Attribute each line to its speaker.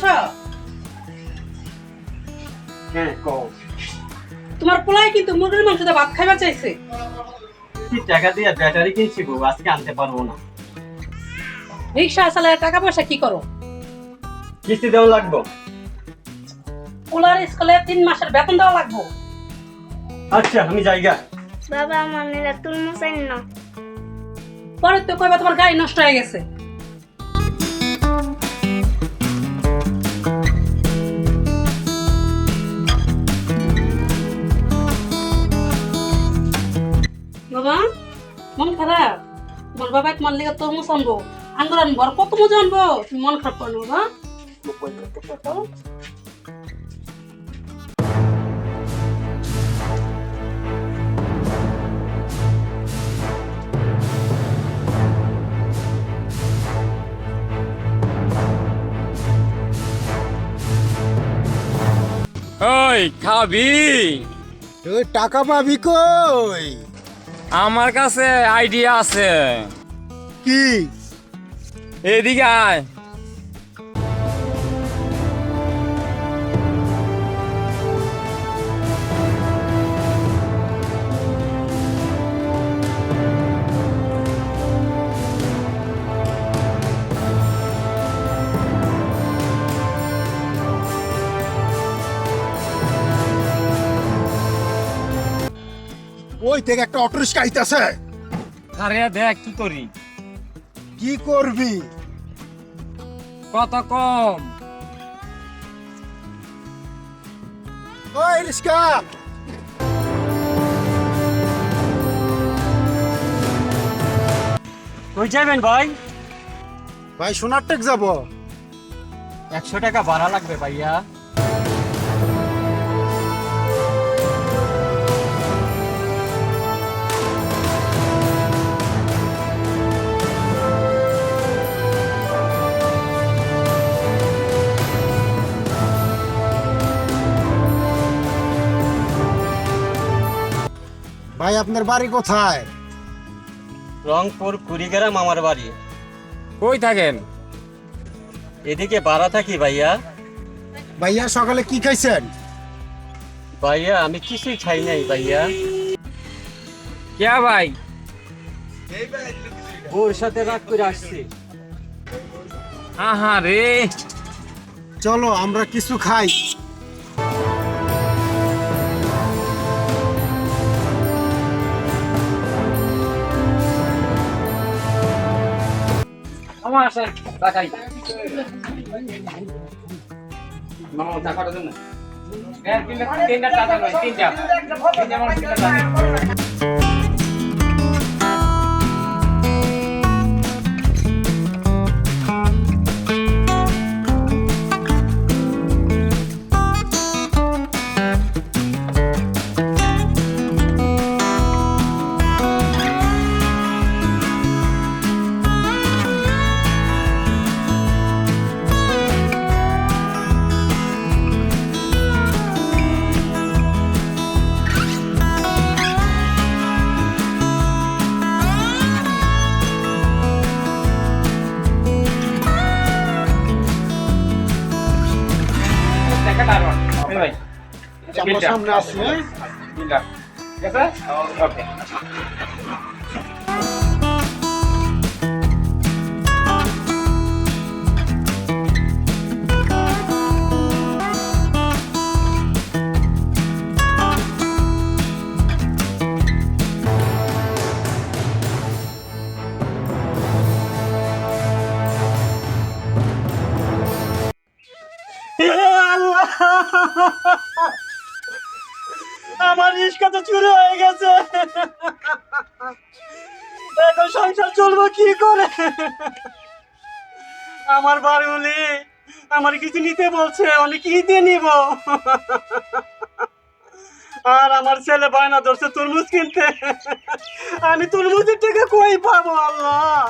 Speaker 1: শুনছ?
Speaker 2: হ্যাঁ কও।
Speaker 1: তোমার পোলাই কিন্তু মুরগির মাংস দিয়ে ভাত খাইবার চাইছে।
Speaker 2: কি টাকা দিয়ে ব্যাটারি কিনছি গো আজকে আনতে পারব না।
Speaker 1: রিক্সা চালায় টাকা পয়সা কি করো?
Speaker 2: কিস্তি দেওয়া লাগবো।
Speaker 1: পোলার স্কুলে তিন মাসের বেতন দেওয়া লাগবো।
Speaker 2: আচ্ছা আমি জায়গা
Speaker 3: বাবা আমার নিরা তুলমু চাই না।
Speaker 1: পরে তো কইবা তোমার গাড়ি নষ্ট হয়ে গেছে। তোমার বাবা তোমার লিগে তরমুজ আনব। আঙ্গুর আনব আর কত মজা আনব? তুমি মন খারাপ করো না
Speaker 4: ওই খাবি?
Speaker 5: তুই টাকা পাবি কই?
Speaker 4: আমার কাছে আইডিয়া আছে।
Speaker 5: কি?
Speaker 4: এদিকে আয়।
Speaker 5: ওই থেকে একটা অটো রিক্সা আইতাছে।
Speaker 4: আরে দেখ কি করি?
Speaker 5: কি করবি?
Speaker 4: কত কম।
Speaker 5: ওই রিক্সা
Speaker 2: কই যাবেন ভাই?
Speaker 5: ভাই সোনার টেক যাব।
Speaker 2: একশো টাকা ভাড়া লাগবে ভাইয়া।
Speaker 5: ভাই আপনার বাড়ি কোথায়?
Speaker 2: রংপুর কুড়িগ্রাম আমার বাড়ি।
Speaker 4: কই থাকেন?
Speaker 2: এদিকে বাড়া থাকি ভাইয়া।
Speaker 5: ভাইয়া সকালে কি খাইছেন?
Speaker 2: ভাইয়া আমি কিছুই খাই নাই ভাইয়া।
Speaker 4: কে ভাই?
Speaker 2: ওর সাথে রাগ করে আসছি।
Speaker 4: আহা রে
Speaker 5: চলো আমরা কিছু খাই।
Speaker 4: আমার আসেন টাকাই মামা টাকাটা দেন না তিনটা টাকা নয় তিনটা। তিনটা আমার
Speaker 5: আমার সামনে আসছে হ্যাঁ?
Speaker 4: তিনটা ঠিক আছে ওকে
Speaker 2: আমার রিস্কা তো চুরি হয়ে গেছে। এখন সংসার চলবো কি করে? আমার বাড়ি আমার কিছু নিতে বলছে, আমি কি দিয়ে নিব? আর আমার ছেলে বায়না ধরছে তরমুজ কিনতে। আমি তরমুজের টাকা কই পাবো, আল্লাহ?